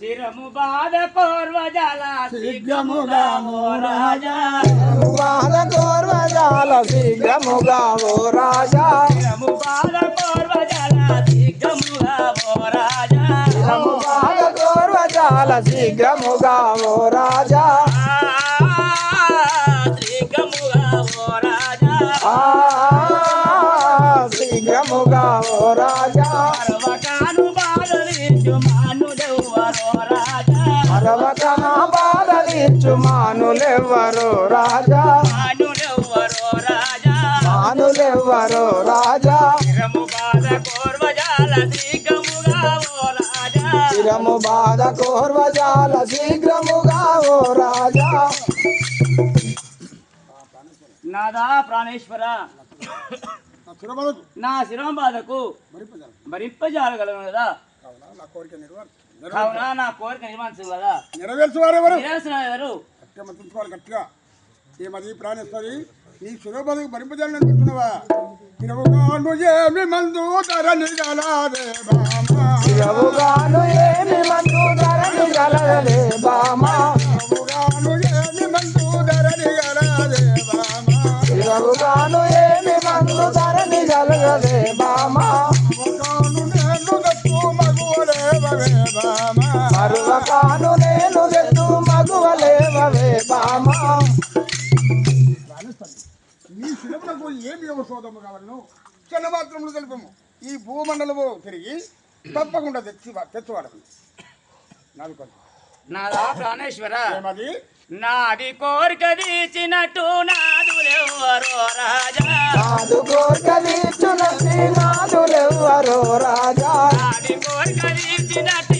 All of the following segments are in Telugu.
శిరము బాధ కోర్వజాల శీఘ్రముగా ఓ రాజా. బాధ కోర్వజాల శీఘ్రముగా ఓ రాజా. శిరము బాధ కోర్వజాల శీఘ్రముగా ఓ రాజా. శిరము బాధ కోర్వజాల శీఘ్రముగా ఓ రాజా. శీఘ్రముగా ఓ రాజా. శీఘ్రముగా ఓ రాజా. రాజా అరవకన బాధలిచ్చు మానులెవ్వరు రాజా. మానుడెవ్వరో రాజా. మానులెవ్వరు రాజా. శిరము బాధ కోర్వజాల శీఘ్రముగా ఓ రాజా. శిరము బాధ కోర్వజాల శీఘ్రముగా ఓ రాజా. నాదా ప్రాణేశ్వర. నా శిరం బాధకు భరింపజాలగలను కదా. నా కోరిక నెరవేరు కావున నా కోరిక నిర్మాణించు కదా. నెరవేర్చువారెవరు? నిరసన ఎవరు గట్టిగా మతుంచుకోవాలి గట్టిగా. ఏమది ప్రాణేశ్వరి నీ సురబలకు భరింపజాలని అనుకుంటున్నావా? ఇరవగాను ఏమి మందు ధరని గలాదే బామా. శిరవుగాను ఏమి మందు ధరని గలగలే మరువకాను నేను ఎత్తు మగువలేవవే బామా. నీ శిలములకు ఏమి ఔషధము కావాలను? చిన్న మాత్రములు తెలుపము. ఈ భూమండలము తిరిగి తప్పకుండా తెచ్చి తెచ్చువాడము నాది ప్రాణేశ్వర? ఏమది? నాది కోరిక తీసినట్టు నాదులెవ్వరో రాజా. నాదు కోర్కలీచునట్టి నాదులెవ్వరో రాజా. నాది కోరిక తీసినట్టి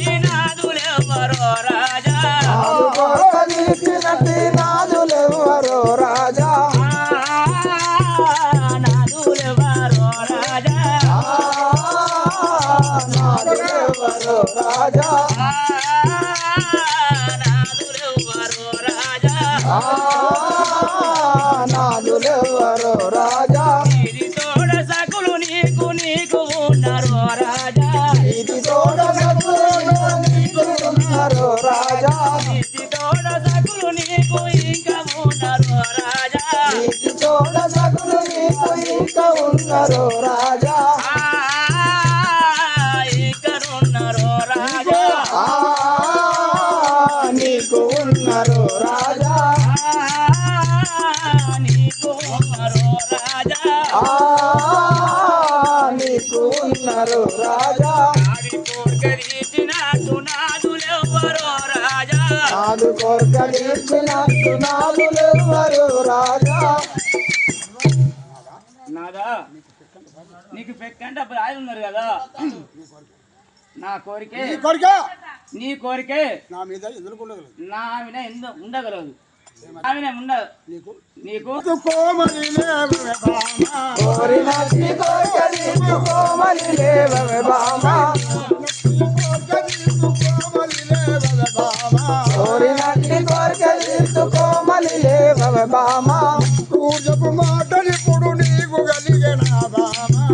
ఇది తోడ సకులు నీకు ఇంకా ఉన్నారు రాజా. ఇది తోడ సతులు నీకు ఇంకా ఉన్నారు రాజా. నీకు ఉన్నారు రాజా. నీకు ఉన్నారు రాజా. రాజా. నాది కోరికరీచినట్టు నాదులెవ్వరో రాజా నాదు రాజా నాదా నీకు పెక్కంటే అప్పుడు ఆయన ఉన్నారు కదా. నా కోరికే నీ కోరిక? నీ కోరికే నా మీద ఎదుర్కొండగలదు నా మీద ఎందు ఉండగలదు. నా మీద ఉండ నీకు? నీకు? కోమలి బామా. బామా పూజపు మాటలిప్పుడు నీకు కలిగిన బామా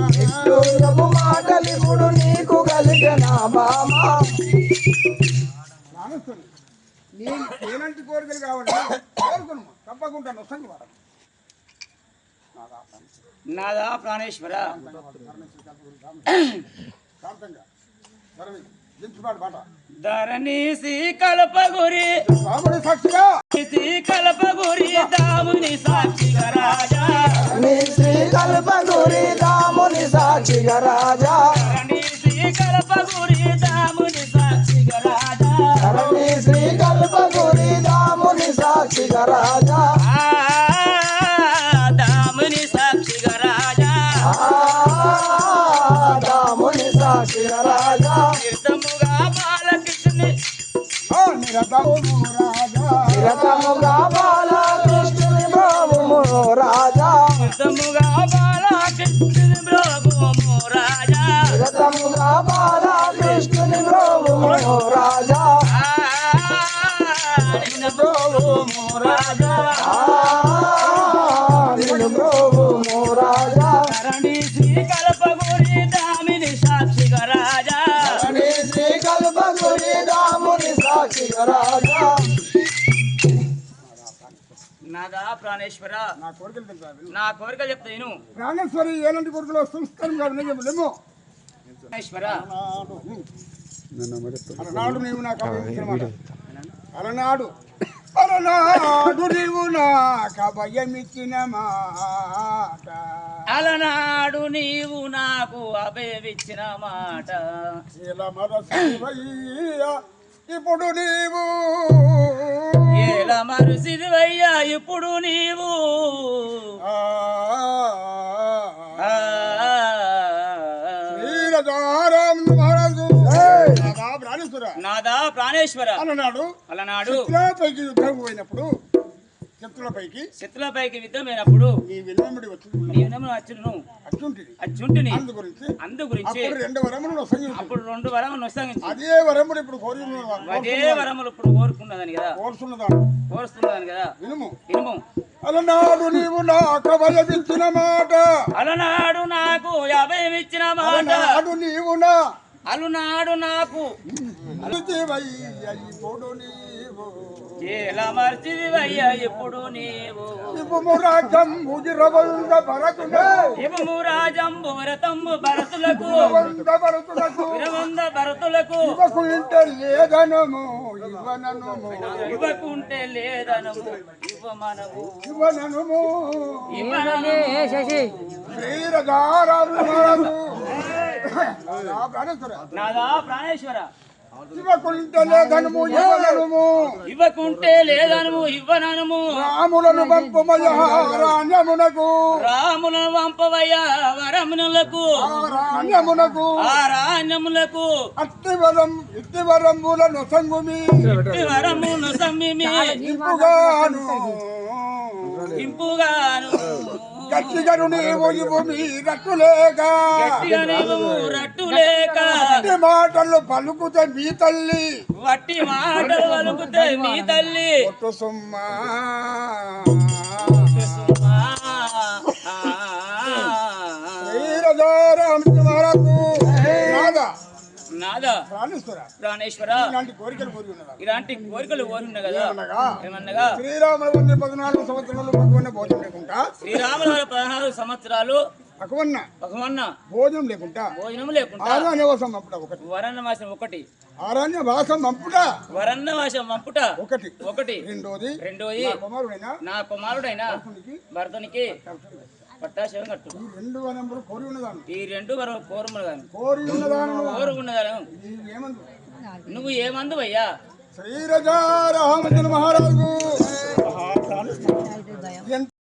సూర్యపు మాటలిప్పుడు నీకు కలిగిన బామా రామస్వామి, నీ ఎలాంటి కోరికలు కావాలి కోరుకును. తప్పకుండా నొసంగి వాడు నాదా ప్రాణేశ్వర. ధరణీసి కల్పగురి. సాక్షిగా. సాక్షిగా రాజా. ధరణీసి కల్పగురి దాముని సాక్షిగా రాజా. ధరణి శ్రీ కల్పగురి దాముని సాక్షిగా రాజా. దాముని సాక్షిగా రాజా. దాముని సాక్షిగా రాజా. తీర్థముగా బాలకృష్ణుని ఆ నిరతము రాజా నిరతముగా బాలకృష్ణుని నాదా ప్రాణేశ్వర. నా కోరికలు తెలుసా. నా కోరికలు చెప్తా నేను ప్రాణేశ్వరి ఏలాంటి కోరికలు సంస్కారంగా వినజలేమో ప్రాణేశ్వర. అలనాడు నీవు నాకు అలనాడు అలనాడు నీవు నాకు అభయమిచ్చిన మాట. అలనాడు నీవు నాకు అభయమిచ్చిన మాట. ఇలా మరసయ్య ఇప్పుడు నీవు. ఎలా మరుసిదివయ్యా ఇప్పుడు నీవు. ఆ, నాదా ప్రాణేశ్వర అలనాడు. అలనాడు. చిత్రపైకి యుద్ధం పోయినప్పుడు చిత్రులపైకి చిత్రపైకి యుద్ధమైనప్పుడు నీ విలువముడి వచ్చి నేను అచ్చును అచ్చుంటిది అచ్చుంటిని అందు గురించి. అందు గురించి. అప్పుడు రెండు వరములు సంగతి అప్పుడు రెండు వరములు నొసగించి అదే వరములు ఇప్పుడు కోరి అదే వరములు ఇప్పుడు కోరుకున్నదని కదా. కోరుతున్నదాను కోరుస్తున్నదని కదా. వినుము. ఇనుము అలనాడు నీవు నాకు వయమిచ్చిన మాట. అలనాడు నాకు అభయం ఇచ్చిన మాట. అలనాడు నీవు నా అలునాడు నాకు ఇప్పుడు నీవు ఎలా మర్చిదివయ్యా ఇప్పుడు నీవు ఇవ్వము రాజ్యం ముదిరవంద భరతుడే ఇవము రాజంబు వ్రతంబు భరతులకు వంద భరతులకు విరవంద భరతులకు ఇవ్వకుంటే లేదనము ఇవ్వననుము ఇవ్వకుంటే లేదనము ఇవ్వమనము ఇవ్వనము శ్రీరథారాము మహారాజు నా ప్రాణేశ్వర. నాదా ప్రాణేశ్వర. ఇవ్వకుంటే లేదనము ఇవ్వననుము ఇవ్వకుంటే లేదనము ఇవ్వనము రాములను పంపమయ రాణ్యమునకు రాములను వంపవయ్యా వరమునులకు. రాణ్యమునకు ఆ రాణ్యములకు అట్టివరం ఇట్టివరములను సంగుమి. వరమును సమ్మిమి ఇంపుగాను ఇంపుగాను గట్టిగను నీవు ఇవు మీ రట్టులేక. గట్టిగా నీవు రట్టు లేక గట్టి మాటలు పలుకుతే మీ తల్లి. వట్టి మాటలు వలుకుతే మీ తల్లి. సుమ్మా. ప్రాణేశ్వర ఇలాంటి కోరికలు కోరి ఇలాంటి కోరికలు కోరున్నా కదా ఏమనగా? ఏమన్నగా శ్రీరాముల పద్నాలుగు సంవత్సరాలు భగవన్న భోజనం లేకుండా శ్రీరాముల సంవత్సరాలు భగవన్న భగవన్న భోజనం లేకుండా భోజనం లేకుండా ఆరాణ్య వాసం ఒకటి. వాసం ఒకటి. ఆరాణ్య వాసం వాసం ఒకటి. ఒకటి. రెండోది రెండోది నా కుమారుడైన నా కుమారుడైన భరతునికి పట్టాశివం కట్టు. ఈ రెండు వనములు కోరి ఉన్నదాను ఈ రెండు వరం కోరి ఉన్నదాను నువ్వు. ఏమందు? అయ్యా శ్రీరజా రామచంద్ర మహారాజు.